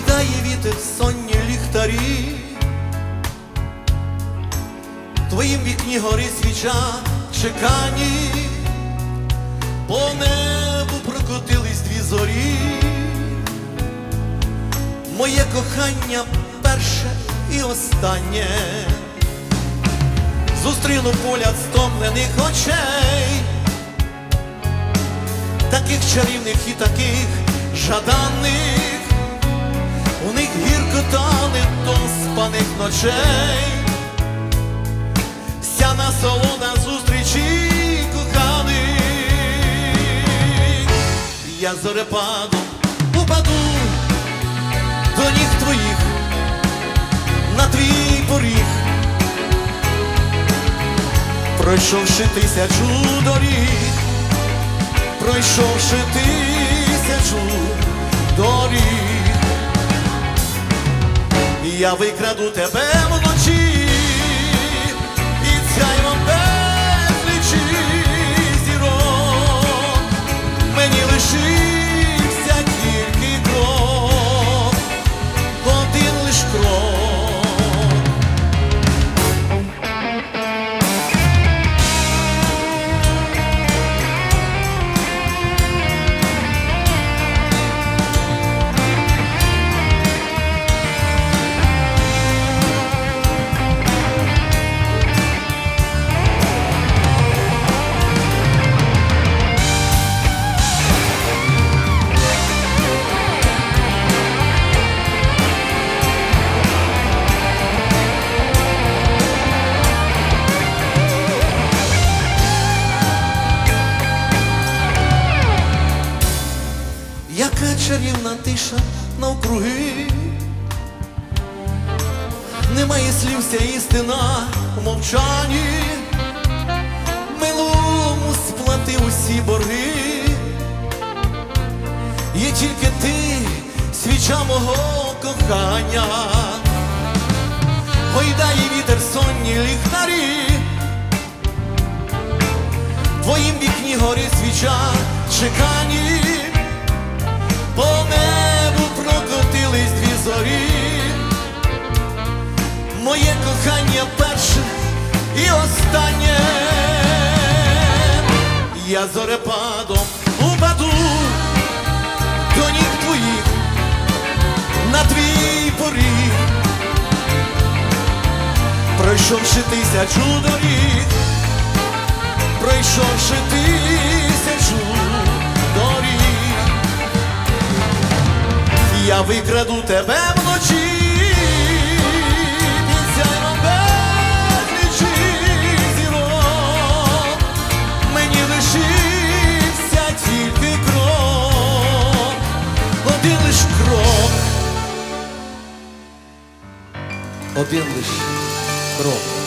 гойдає вітер сонні ліхтарі, твоїм вікні горить свіча чекані, по небу прокотились дві зорі, моє кохання перше і останнє, зустріну погляд стомлених очей. Таких чарівних і таких жаданих, недоспаних ночей, вся насолода зустрічі коханих, я зорепадом упаду до ніг твоїх на твій поріг, пройшовши тисячу доріг пройшовши тисячу я викраду тебе вночі. І сяйвом безлічі зірок, мені лишився Яка чарівна тиша навкруги, немає слів, вся істина у мовчанні, минулому сплатив усі борги, є тільки ти, свіча мого кохання, гойдає вітер сонні ліхтарі, в твоїм вікні горить свіча чекані. І останнє, я зорепадом упаду до ніг твоїх на твій поріг, пройшовши тисячу доріг, пройшовши тисячу доріг. Я викраду тебе вночі. Лиш крок, один лиш крок.